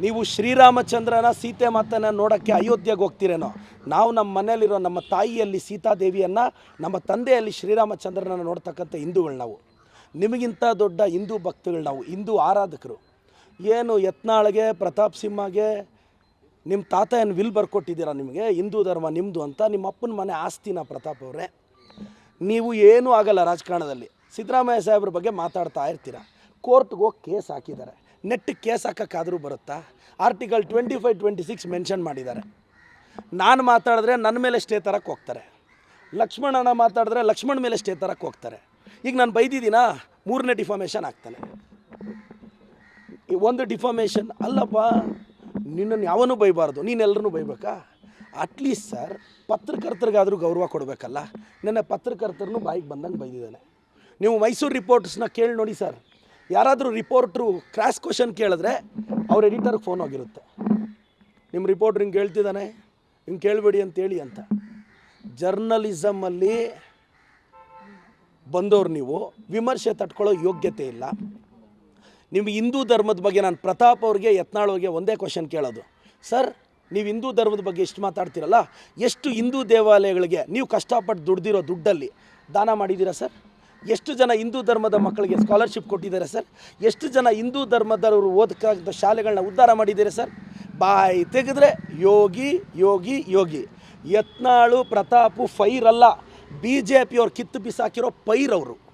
ನೀವು ಶ್ರೀರಾಮಚಂದ್ರನ ಸೀತೆ ಮಾತನ್ನ ನೋಡೋಕ್ಕೆ ಅಯೋಧ್ಯೆಗೆ ಹೋಗ್ತೀರೇನೋ? ನಾವು ನಮ್ಮ ಮನೆಯಲ್ಲಿರೋ ನಮ್ಮ ತಾಯಿಯಲ್ಲಿ ಸೀತಾದೇವಿಯನ್ನು, ನಮ್ಮ ತಂದೆಯಲ್ಲಿ ಶ್ರೀರಾಮಚಂದ್ರನ ನೋಡ್ತಕ್ಕಂಥ ಹಿಂದೂಗಳು ನಾವು. ನಿಮಗಿಂತ ದೊಡ್ಡ ಹಿಂದೂ ಭಕ್ತಗಳು ನಾವು, ಹಿಂದೂ ಆರಾಧಕರು. ಏನು ಯತ್ನಾಳ್ಗೆ, ಪ್ರತಾಪ್ ಸಿಂಹಗೆ ನಿಮ್ಮ ತಾತ ಏನು ವಿಲ್ ಬರ್ಕೊಟ್ಟಿದ್ದೀರಾ ನಿಮಗೆ? ಹಿಂದೂ ಧರ್ಮ ನಿಮ್ಮದು ಅಂತ ನಿಮ್ಮ ಅಪ್ಪನ ಮನೆ ಆಸ್ತಿನ ಪ್ರತಾಪ್ ಅವರೇ. ನೀವು ಏನೂ ಆಗಲ್ಲ ರಾಜಕಾರಣದಲ್ಲಿ. ಸಿದ್ದರಾಮಯ್ಯ ಸಾಹೇಬ್ರ ಬಗ್ಗೆ ಮಾತಾಡ್ತಾ ಇರ್ತೀರ? ಕೋರ್ಟ್ಗೆ ಹೋಗಿ ಕೇಸ್ ಹಾಕಿದ್ದಾರೆ. ನೆಟ್ಟಿಗೆ ಕೇಸ್ ಹಾಕೋಕ್ಕಾದರೂ ಬರುತ್ತಾ? Article twenty five twenty six mention ಮಾಡಿದ್ದಾರೆ. ನಾನು ಮಾತಾಡಿದ್ರೆ ನನ್ನ ಮೇಲೆ ಸ್ಟೇ ತರಕ್ಕೆ ಹೋಗ್ತಾರೆ. ಲಕ್ಷ್ಮಣನ ಮಾತಾಡಿದ್ರೆ ಲಕ್ಷ್ಮಣ ಮೇಲೆ ಸ್ಟೇ ತರಕ್ಕೆ ಹೋಗ್ತಾರೆ. ಈಗ ನಾನು ಬೈದಿದ್ದೀನ? ಮೂರನೇ ಡಿಫಾಮೇಷನ್ ಆಗ್ತಾನೆ. ಒಂದು ಡಿಫಾಮೇಷನ್ ಅಲ್ಲಪ್ಪ, ನಿನ್ನನ್ನು ಯಾವನೂ ಬೈಬಾರ್ದು ನೀನೆಲ್ಲರೂ ಬೈಬೇಕಾ? ಅಟ್ಲೀಸ್ಟ್ ಸರ್ ಪತ್ರಕರ್ತರಿಗಾದರೂ ಗೌರವ ಕೊಡಬೇಕಲ್ಲ? ನನ್ನ ಪತ್ರಕರ್ತರನ್ನು ಬಾಯಿಗೆ ಬಂದಂಗೆ ಬೈದಿದ್ದಾನೆ. ನೀವು ಮೈಸೂರು ರಿಪೋರ್ಟ್ಸ್ನ ಕೇಳಿ ನೋಡಿ ಸರ್ ಯಾರಾದರೂ ರಿಪೋರ್ಟ್ರು ಕ್ರಾಸ್ ಕ್ವಶನ್ ಕೇಳಿದ್ರೆ ಅವ್ರ ಎಡಿಟರ್ಗೆ ಫೋನ್ ಹೋಗಿರುತ್ತೆ. ನಿಮ್ಮ ರಿಪೋರ್ಟ್ರ್ ಹಿಂಗೆ ಹೇಳ್ತಿದ್ದಾನೆ ಹಿಂಗೆ ಕೇಳಬೇಡಿ ಅಂತೇಳಿ ಅಂತ. ಜರ್ನಲಿಸಮಲ್ಲಿ ಬಂದವ್ರು ನೀವು, ವಿಮರ್ಶೆ ತಟ್ಕೊಳ್ಳೋ ಯೋಗ್ಯತೆ ಇಲ್ಲ. ನಿಮ್ಮ ಹಿಂದೂ ಧರ್ಮದ ಬಗ್ಗೆ ನಾನು ಪ್ರತಾಪ್ ಅವ್ರಿಗೆ, ಯತ್ನಾಳ್ ಅವ್ರಿಗೆ ಒಂದೇ ಕ್ವಶನ್ ಕೇಳೋದು. ಸರ್, ನೀವು ಹಿಂದೂ ಧರ್ಮದ ಬಗ್ಗೆ ಎಷ್ಟು ಮಾತಾಡ್ತೀರಲ್ಲ, ಎಷ್ಟು ಹಿಂದೂ ದೇವಾಲಯಗಳಿಗೆ ನೀವು ಕಷ್ಟಪಟ್ಟು ದುಡ್ದಿರೋ ದುಡ್ಡಲ್ಲಿ ದಾನ ಮಾಡಿದ್ದೀರಾ ಸರ್? ಎಷ್ಟು ಜನ ಹಿಂದೂ ಧರ್ಮದ ಮಕ್ಕಳಿಗೆ ಸ್ಕಾಲರ್ಶಿಪ್ ಕೊಟ್ಟಿದ್ದಾರೆ ಸರ್? ಎಷ್ಟು ಜನ ಹಿಂದೂ ಧರ್ಮದವರು ಓದಕ್ಕಾಗದ ಶಾಲೆಗಳನ್ನ ಉದ್ಧಾರ ಮಾಡಿದ್ದೀರಿ ಸರ್? ಬಾಯಿ ತೆಗೆದ್ರೆ ಯೋಗಿ ಯೋಗಿ ಯೋಗಿ. ಯತ್ನಾಳು, ಪ್ರತಾಪು, ಫೈರ್ ಅಲ್ಲ. ಬಿ ಜೆ ಪಿಯವ್ರು ಕಿತ್ತು ಬಿಸಾಕಿರೋ ಪೈರ್ ಅವರು.